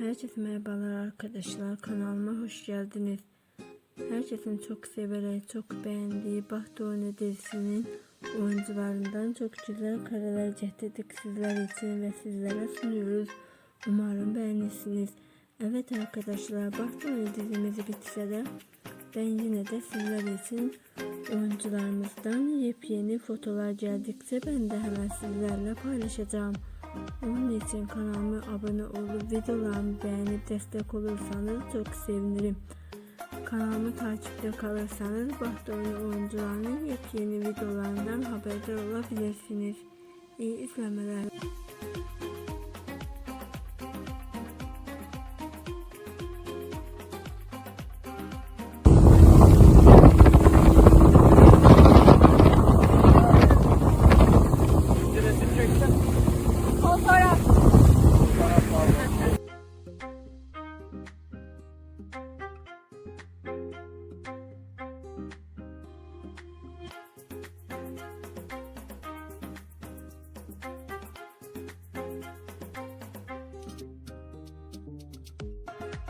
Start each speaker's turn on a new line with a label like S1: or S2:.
S1: Herkese merhabalar arkadaşlar. Kanalıma hoş geldiniz. Herkesin çok severek, çok beğendiği Baht Oyunu dizisinin oyuncularından çok güzel kareler getirdik sizler için ve sizlere sunuyoruz. Umarım beğenirsiniz. Evet arkadaşlar Baht Oyunu dizimizi bitse de ben yine de sizler için oyuncularımızdan yepyeni fotolar geldikçe ben de hemen sizlerle paylaşacağım. Onun için kanalıma abone olup videolarımı beğenip destek olursanız çok sevinirim. Kanalımı takipte kalırsanız Baht Oyunu oyuncularının yepyeni videolarından haberdar olabilirsiniz. İyi izlemeler. para.